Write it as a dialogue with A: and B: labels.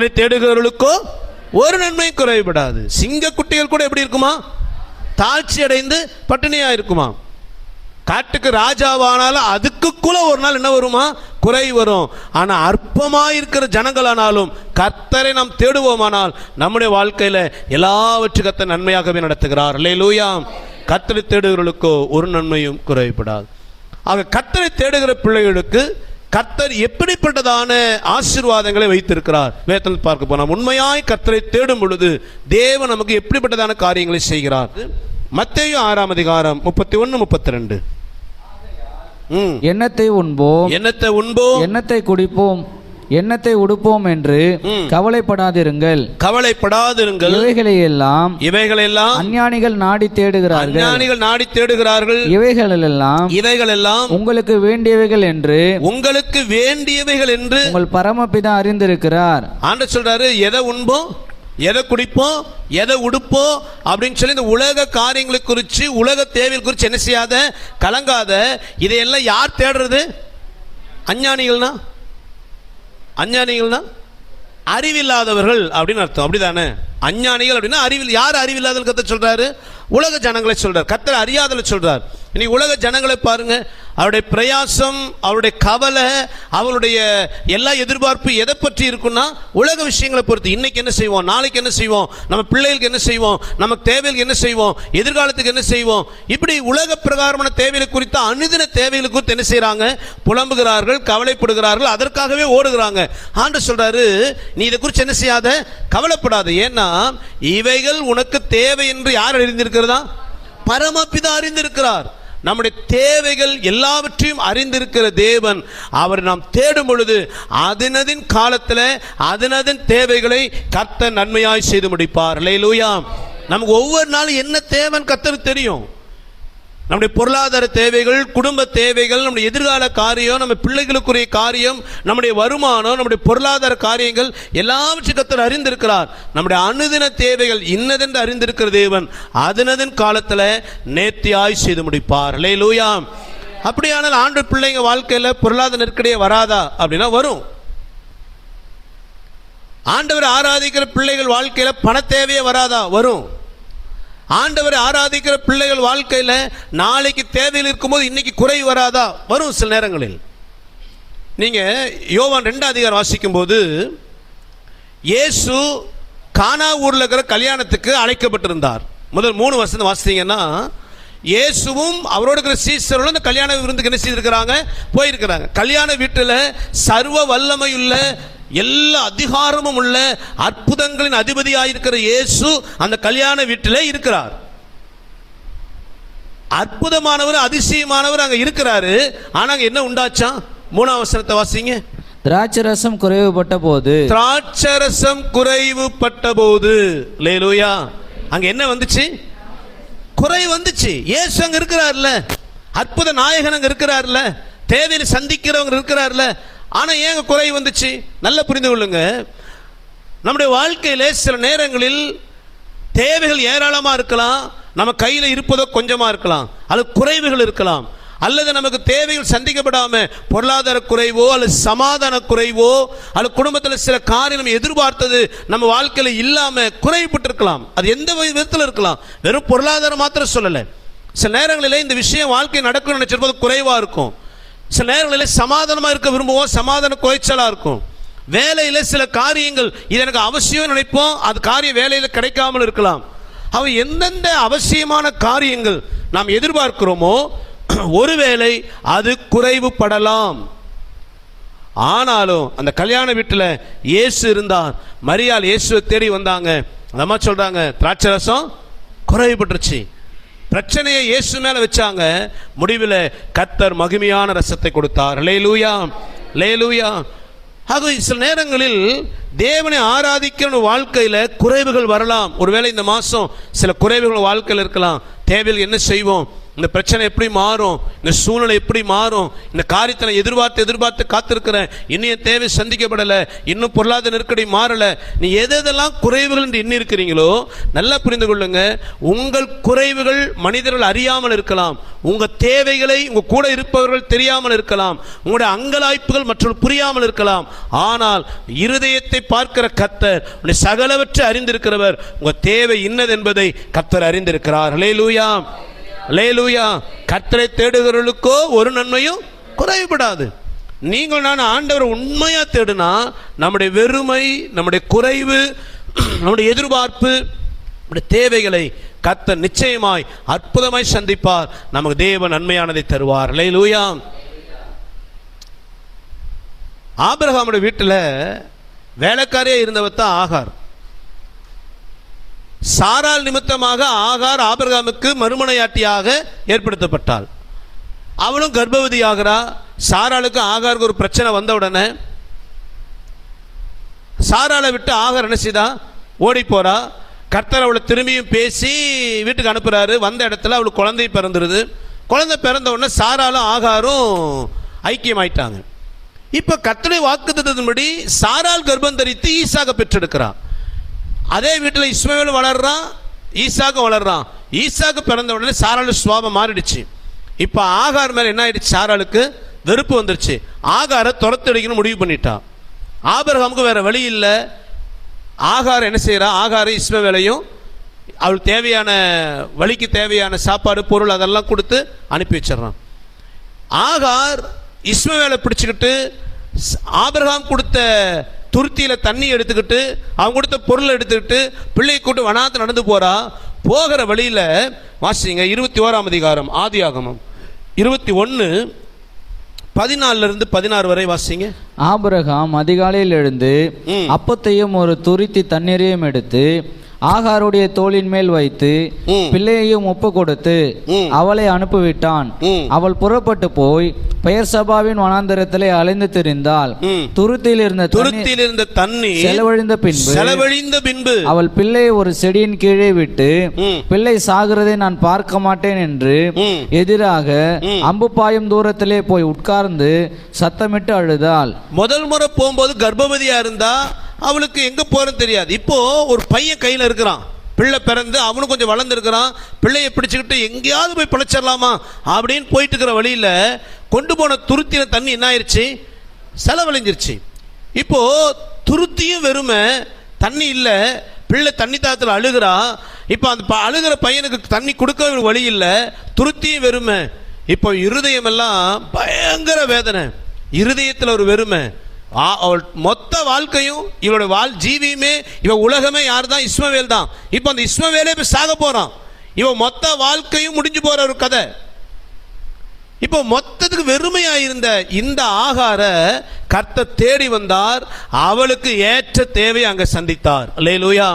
A: கத்தனை தேடுகிறவர்களுக்கோ ஒரு நன்மையும் குறைபடாது. சிங்க குட்டிகள் கூட எப்படி இருக்குமா? தாழ்ச்சி அடைந்து பட்டினியா இருக்குமா? காட்டுக்கு ராஜாவானாலும் அதுக்குள்ள ஒரு நாள் என்ன வருமா? குறை வரும். ஆனா அற்பமாயிருக்கிற ஜனங்களானாலும் கர்த்தரை நாம் தேடுவோமானால் நம்முடைய வாழ்க்கையில எல்லாவற்று கர்த்தர் நன்மையாகவே நடத்துகிறார். அல்லேலூயா. கர்த்தரை தேடுகிறவர்களுக்கோ ஒரு நன்மையும் குறைபடாது. ஆக கர்த்தரை தேடுகிற பிள்ளைகளுக்கு கர்த்தர் எப்படிப்பட்டதான ஆசீர்வாதங்களை வைத்திருக்கிறார்? வேதத்தில் பார்க்க போனால் உண்மையாய் கர்த்தரை தேடும் பொழுது தேவன் நமக்கு எப்படிப்பட்டதான காரியங்களை செய்கிறார்? மத்தேயு ஆறாம் அதிகாரம் முப்பத்தி ஒன்று முப்பத்தி ரெண்டு
B: எண்ணத்தை உண்போம்?
A: என்னத்தை உண்போம்?
B: எண்ணத்தை குடிப்போம்? எண்ணத்தை உடுப்போம் என்று. கவலைப்படாதிருங்கள்.
A: கவலைப்படாதிருங்கள்.
B: இவைகளை எல்லாம்
A: இவைகளெல்லாம்
B: அஞ்ஞானிகள் நாடி தேடுகிறார்கள்.
A: அஞ்ஞானிகள் நாடி தேடுகிறார்கள்.
B: இவைகளெல்லாம்
A: இவைகளெல்லாம்
B: உங்களுக்கு வேண்டியவைகள் என்று
A: உங்களுக்கு வேண்டியவைகள் என்று
B: உங்கள் பரமபிதா அறிந்திருக்கிறார்.
A: ஆண்டு சொல்றாரு எதை உண்போம்? எதை குடிப்போம்? எதை உடுப்போம்? அப்படின்னு சொல்லி இந்த உலக காரியங்களை குறித்து உலக தேவைகள் குறித்து என்ன செய்யாத கலங்காத இதையெல்லாம் யார் தேடுறது? அஞ்ஞானிகள்னா? அஞ்ஞானிகள்னா அறிவில்லாதவர்கள் அப்படின்னு அர்த்தம். அப்படிதானே? அஞ்ஞானிகள் அப்படின்னா அறிவில் யார் அறிவில்லாத கத்தை சொல்றாரு? உலக ஜனங்களை சொல்றார். கத்தர் அறியாதல சொல்றார். இனி உலக ஜனங்களை பாருங்க. அவருடைய பிரயாசம் அவருடைய கவலை அவருடைய எல்லா எதிர்பார்ப்பு எதை பற்றி இருக்குன்னா உலக விஷயங்களை பொறுத்து. இன்னைக்கு என்ன செய்வோம்? நாளைக்கு என்ன செய்வோம்? நம்ம பிள்ளைகளுக்கு என்ன செய்வோம்? நமக்கு தேவைகளுக்கு என்ன செய்வோம்? எதிர்காலத்துக்கு என்ன செய்வோம்? இப்படி உலக பிரகாரமான தேவைகளை குறித்த அனுதின தேவைகளை குறித்து என்ன செய்கிறாங்க புலம்புகிறார்கள் கவலைப்படுகிறார்கள் அதற்காகவே ஓடுகிறாங்க. ஆண்டு சொல்றாரு நீ இதை குறித்து என்ன செய்யாத? கவலைப்படாத. ஏன்னா இவைகள் உனக்கு தேவை என்று யார் அறிந்திருக்கிறதா? பரமபிதா அறிந்திருக்கிறார். நம்முடைய தேவைகள் எல்லாவற்றையும் அறிந்திருக்கிற தேவன் அவர் நாம் தேடும் பொழுது அதனதின் காலத்தில் அதனதின் தேவைகளை கத்த நன்மையாய் செய்து முடிப்பார். லேலூயா நமக்கு ஒவ்வொரு நாளும் என்ன தேவைன்னு கத்தனு தெரியும்? நம்முடைய பொருளாதார தேவைகள் குடும்ப தேவைகள் நம்முடைய எதிர்கால காரியம் நம்ம பிள்ளைகளுக்குரிய காரியம் நம்முடைய வருமானம் நம்முடைய பொருளாதார காரியங்கள் எல்லாவற்றையும் கத்தர் அறிந்திருக்கிறார். நம்முடைய அனுதின தேவைகள் இன்னதென்று அறிந்திருக்கிற தேவன் அதனதன் காலத்தில் நேர்த்தியாய் செய்து முடிப்பார். லே லூயா அப்படியானால் ஆண்டு பிள்ளைங்க வாழ்க்கையில் பொருளாதார நெருக்கடியே வராதா? அப்படின்னா வரும். ஆண்டவர் ஆராதிக்கிற பிள்ளைகள் வாழ்க்கையில் பண தேவையே வராதா? வரும். ஆண்டவரை ஆராதிக்கிற பிள்ளைகள் வாழ்க்கையில் நாளைக்கு தேவையில் இருக்கும்போது இன்னைக்கு குறை வராதா? வரும் சில நேரங்களில். நீங்கள் யோவான் ரெண்டாம் அதிகாரம் வாசிக்கும் போது இயேசு கானா ஊரில் இருக்கிற கல்யாணத்துக்கு அழைக்கப்பட்டிருந்தார். முதல் மூணு வருஷத்தை வாசித்தீங்கன்னா இயேசுவும் அவரோட இருக்கிற சீசர்களும் இந்த கல்யாண விருந்துக்கு என்ன செய்திருக்கிறாங்க? போயிருக்கிறாங்க. கல்யாண வீட்டில் சர்வ வல்லமையுள்ள எல்லா அதிகாரமும் உள்ள அற்புதங்களின் அதிபதியாயிருக்கிற இயேசு அந்த கல்யாண வீட்டில் இருக்கிறார். அற்புதமானவர் அதிசயமானவர் அங்க இருக்கிறாரு. ஆனா அங்க என்ன உண்டாச்சாம் மூணாம் வசனத்தை வாசிங்க.
B: திராட்சரசம் குறைவுபட்ட போது
A: திராட்சரசம் குறைவுபட்ட போது லேலூயா அங்க என்ன வந்துச்சு? குறை வந்துச்சு. இயேசு அங்க இருக்கிறார்ல. அற்புத நாயகன் அங்க இருக்கிறார்ல. தேவையை சந்திக்கிறவங்க இருக்கிறார்ல. ஆனால் ஏங்க குறை வந்துச்சு? நல்லா புரிந்து கொள்ளுங்க. நம்முடைய வாழ்க்கையில் சில நேரங்களில் தேவைகள் ஏராளமாக இருக்கலாம். நம்ம கையில் இருப்பதோ கொஞ்சமாக இருக்கலாம். அது குறைவுகள் இருக்கலாம். அல்லது நமக்கு தேவைகள் சந்திக்கப்படாமல் பொருளாதார குறைவோ அல்லது சமாதான குறைவோ அல்லது குடும்பத்தில் சில காரியம் நம்ம எதிர்பார்த்தது நம்ம வாழ்க்கையில் இல்லாமல் குறைவுபட்டிருக்கலாம். அது எந்த விதத்தில் இருக்கலாம். வெறும் பொருளாதாரம் மாத்திரம் சொல்லலை. சில நேரங்களில் இந்த விஷயம் வாழ்க்கை நடக்கணும்னு நினச்சிருப்பது குறைவாக இருக்கும். சில நேரங்களில் சமாதானமாக இருக்க விரும்புவோம் சமாதான குறைச்சலாக இருக்கும். வேலையில் சில காரியங்கள் இது எனக்கு அவசியம் நினைப்போம் அது காரியம் வேலையில் கிடைக்காமல் இருக்கலாம். அவை எந்தெந்த அவசியமான காரியங்கள் நாம் எதிர்பார்க்கிறோமோ ஒருவேளை அது குறைவுபடலாம். ஆனாலும் அந்த கல்யாண வீட்டில் இயேசு இருந்தார். மரியாள் இயேசுவை தேடி வந்தாங்க. அந்த அம்மா சொல்கிறாங்க திராட்சை ரசம் குறைவுபட்டுருச்சு. பிரச்சனையை இயேசு மேல வச்சாங்க. முடிவில் கத்தர் மகிமையான ரசத்தை கொடுத்தார். லேலூயா லேலூயா ஆக சில நேரங்களில் தேவனை ஆராதிக்கிற வாழ்க்கையில் குறைவுகள் வரலாம். ஒருவேளை இந்த மாதம் சில குறைவுகள் வாழ்க்கையில் இருக்கலாம். தேவையில் என்ன செய்வோம்? இந்த பிரச்சனை எப்படி மாறும்? இந்த சூழ்நிலை எப்படி மாறும்? இந்த காரியத்தை நான் எதிர்பார்த்து எதிர்பார்த்து காத்திருக்கிறேன் இன்னும் என் தேவை சந்திக்கப்படலை. இன்னும் பொருளாதார நெருக்கடி மாறலை. நீ எதெல்லாம் குறைவுகள் என்று எண்ணி இருக்கிறீங்களோ நல்லா புரிந்து கொள்ளுங்க. உங்கள் குறைவுகள் மனிதர்கள் அறியாமல் இருக்கலாம். உங்கள் தேவைகளை உங்க கூட இருப்பவர்கள் தெரியாமல் இருக்கலாம். உங்களுடைய அங்கலாய்ப்புகள் மற்றும் புரியாமல் இருக்கலாம். ஆனால் இருதயத்தை பார்க்கிற கத்தர் உன்னை சகலவற்றை அறிந்திருக்கிறவர். உங்கள் தேவை இன்னது என்பதை கத்தர் அறிந்திருக்கிறார். லூயா லேலூயா கத்தரை தேடுகிறவர்களுக்கோ ஒரு நன்மையும் குறைவுபடாது. நீங்கள் நான் ஆண்டவர் உண்மையாக தேடுனா நம்முடைய வெறுமை நம்முடைய குறைவு நம்முடைய எதிர்பார்ப்பு நம்முடைய தேவைகளை கத்த நிச்சயமாய் அற்புதமாய் சந்திப்பார். நமக்கு தேவ நன்மையானதை தருவார். லேலூயா ஆபிரகாமுடைய வீட்டில் வேலைக்காரியே இருந்தவர் தான் ஆகார். சாரால் நிமித்தமாக ஆகார் ஆபிரகாமுக்கு மறுமனையாட்டியாக ஏற்படுத்தப்பட்டாள். அவளும் கர்ப்பவதி ஆகிறா சாராளுக்கு ஆகாருக்கு ஒரு பிரச்சனை வந்த உடனே சாராளை விட்டு ஆகார் என்ன செய்தா? ஓடி போறா. கர்த்தர் அவளை திரும்பியும் பேசி வீட்டுக்கு அனுப்புறாரு. வந்த இடத்துல அவளுக்கு குழந்தை பிறந்துருது. குழந்தை பிறந்த உடனே சாராலும் ஆகாரும் ஐக்கியமாயிட்டாங்க. இப்போ கர்த்தருடைய வாக்குத்தத்தின்படி சாரால் கர்ப்பம் தரித்து ஈசாக பெற்றெடுக்கிறான் அதே வீட்டில் இஸ்மவேல் வளர்றான் ஈசாக்கு வளர்றான். ஈசாக்கு பிறந்த உடனே சாராளு சுவாபம் மாறிடுச்சு. இப்போ ஆகார் மேலே என்ன ஆயிடுச்சு? சாராளுக்கு வெறுப்பு வந்துருச்சு. ஆகாரை துரத்தடிக்கணும் முடிவு பண்ணிட்டான் ஆபரகாமுக்கு வேற வழி இல்லை. ஆகாரம் என்ன செய்கிறா ஆகாரம் இஸ்மவேலையும் அவளுக்கு தேவையான வழிக்கு தேவையான சாப்பாடு பொருள் அதெல்லாம் கொடுத்து அனுப்பி வச்சிடுறான். ஆகார் இஸ்மவேலை பிடிச்சிக்கிட்டு ஆபிரகாம் கொடுத்த துருத்தியில தண்ணி எடுத்துக்கிட்டு அவன் கொடுத்த பொருளை எடுத்துக்கிட்டு பிள்ளையை கூட்டு வனாத்து நடந்து போறா. போகிற வழியில வாசிங்க இருபத்தி ஓராம் அதிகாரம் ஆதியாகமம். இருபத்தி ஒன்று பதினாலுல இருந்து பதினாறு வரை வாசிங்க.
B: ஆபிரகாம் அதிகாலையில் எழுந்து. அப்பத்தையும் ஒரு துருத்தி தண்ணீரையும் எடுத்து ஆகாருடைய தோளின் மேல் வைத்து. பிள்ளையையும் ஒப்பு கொடுத்து. அவளை அனுப்பிவிட்டான். அவள் புறப்பட்டு போய் பெயர் சபாவின் வனாந்தரத்திலே அலைந்து திரிந்தாள்
A: ம்.
B: துருத்தியில் இருந்த
A: துருத்தியில் இருந்த தண்ணி
B: செலவழிந்த பின்பு
A: செலவழிந்த பின்பு
B: அவள் பிள்ளையை ஒரு செடியின் கீழே விட்டு. பிள்ளை சாகிறதை நான் பார்க்க மாட்டேன் என்று. எதிராக. அம்பு பாயும் தூரத்திலே போய் உட்கார்ந்து சத்தமிட்டு அழுதாள்
A: முதல் முறை போகும்போது கர்ப்பவதியா இருந்தா அவளுக்கு எங்கே போகிறன்னு தெரியாது. இப்போது ஒரு பையன் கையில் இருக்கிறான். பிள்ளை பிறந்து அவனும் கொஞ்சம் வளர்ந்துருக்கிறான். பிள்ளையை பிடிச்சிக்கிட்டு எங்கேயாவது போய் பிழைச்சிடலாமா அப்படின்னு போயிட்டு இருக்கிற வழியில் கொண்டு போன துருத்தின தண்ணி என்ன ஆயிடுச்சு செலவழிஞ்சிருச்சு. இப்போது துருத்தியும் வெறுமை தண்ணி இல்லை. பிள்ளை தண்ணி தாத்தில் அழுகிறா. இப்போ அந்த ப- அழுகிற பையனுக்கு தண்ணி கொடுக்க ஒரு வழி இல்லை. துருத்தியும் வெறுமை. இப்போ இருதயமெல்லாம் பயங்கர வேதனை. இருதயத்தில் ஒரு வெறுமை. அவள் மொத்த வாழ்க்கையும் இவளுடைய வாழ் ஜீவியுமே இவ உலகமே யார் தான் இஸ்மவேல் தான். இப்போ அந்த இஸ்மவேலே இப்போ சாக போறான். இவ மொத்த வாழ்க்கையும் முடிஞ்சு போற ஒரு கதை. இப்போ மொத்தத்துக்கு வெறுமையாக இருந்த இந்த ஆகார கர்த்த தேடி வந்தார். அவளுக்கு ஏற்ற தேவை அங்க சந்தித்தார். அல்லேலூயா.